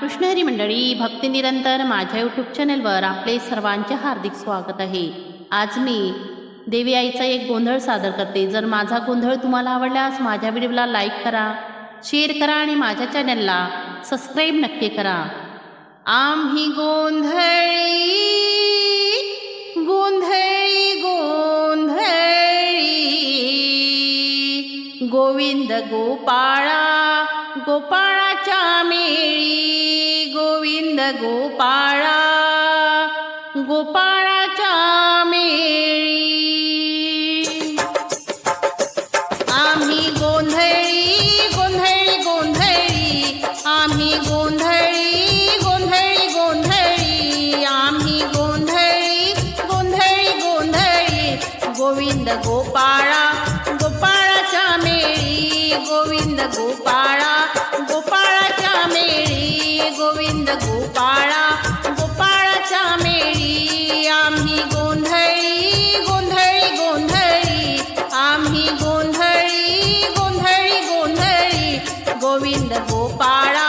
कृष्णहरी मंडळी भक्ती निरंतर माझ्या यूट्यूब चॅनलवर आपले सर्वांचे हार्दिक स्वागत आहे. आज मी देवी आईचा एक गोंधळ सादर करते. जर माझा गोंधळ तुम्हाला आवडल्यास माझ्या व्हिडिओला लाईक करा शेअर करा आणि माझ्या चॅनलला सबस्क्राईब नक्की करा. आम्ही गोंध गोपाळा गोपाळाच्या मेळी गोविंद गोपाळा गोपाळाच्या मेळी आम्ही गोंधळी गोंधळी गोंधळी आम्ही गोंधळी गोंधळी गोंधळी आम्ही गोंधळी गोंधळी गोंधळी गोविंद गोपाळा गोपाळाच्या मेळी गोविंद गोपाळा गोपाळाच्या मेळी गोविंद गोपाळा गोपाळाच्या मेळी आम्ही गोंधळी गोंधळी गोंधळी आम्ही गोंधळी गोंधळी गोंधळी गोविंद गोपाळा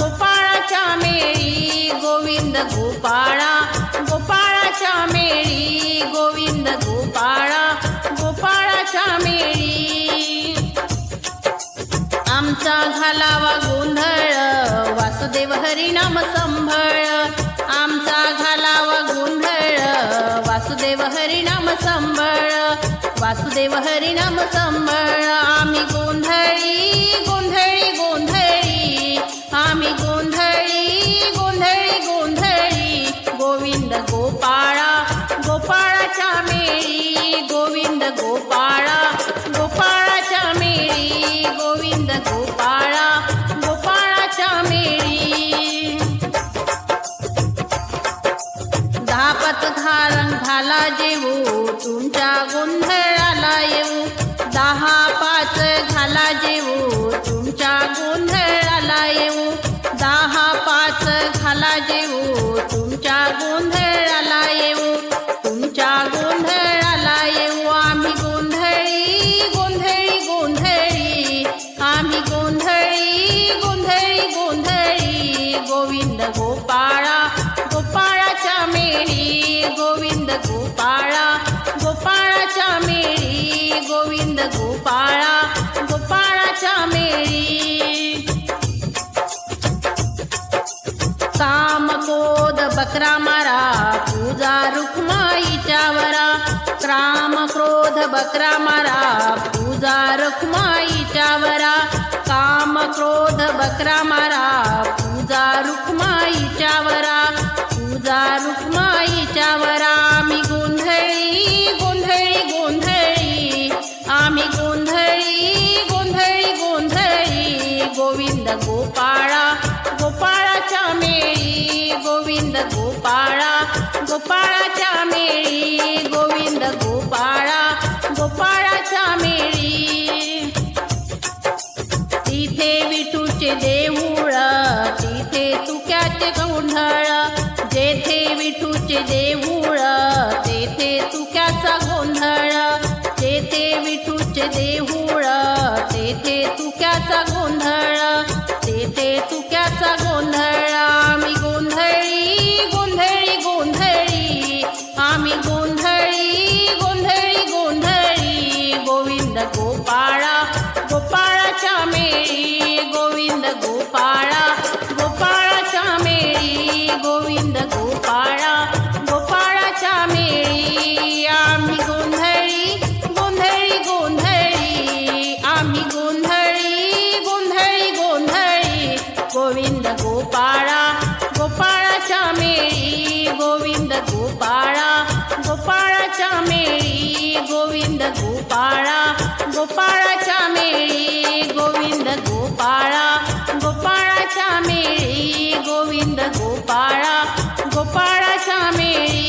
गोपाळाच्या मेळी गोविंद गोपाळा घालावा गोंधळ वासुदेव हरिनाम संभळ. आमचा घालावा गोंधळ वासुदेव हरिनाम संभळ. वासुदेव हरिनाम संभळ आम्ही गोंधळी गोंधळ. आपत धारण घाला जेवू. तुमच्या गोंधळाला येऊ. दहा पाच घाला जेवू. तुमच्या गोंधळाला येऊ. दहा पाच घाला जेवू. तुमच्या गोंधळाला येऊ. तुमच्या गोंधळाला येऊ. आम्ही गोंधळी गोंधळी गोंधळी. आम्ही गोंधळी गोंधळी गोंधळी. गोविंद गोपाळ गोपाळा गोपाळाच्या मेळी. काम कोद बकरा मारा पूजा रुक्माईच्या वरा. क्राम क्रोध बकरा मारा पूजा रुक्माईच्या वरा. काम क्रोध बकरा मारा पूजा रुक्माईच्या वरा. पूजा रुक्माईच्या वरा मी गो गोविंद गोपाळा गोपाळाच्या मेळी गोविंद गोपाळा गोपाळाच्या मेळी गोविंद गोपाळा गोपाळाच्या मेळी. तिथे विठूचे देऊळ तिथे तुक्याचे गोंधळ जेथे विठूचे देऊळ विठूचे देऊळ तेथे तुक्याचा गोंधळ तेथे तुक्याचा गोंधळ. गोविंद गोपाळा गोपाळाच्या मेळी गोविंद गोपाळा गोपाळाच्या मेळी गोविंद गोपाळा गोपाळाच्या मेळी गोविंद गोपाळा गोपाळाच्या मेळी गोविंद गोपाळा गोपाळाच्या मेळी.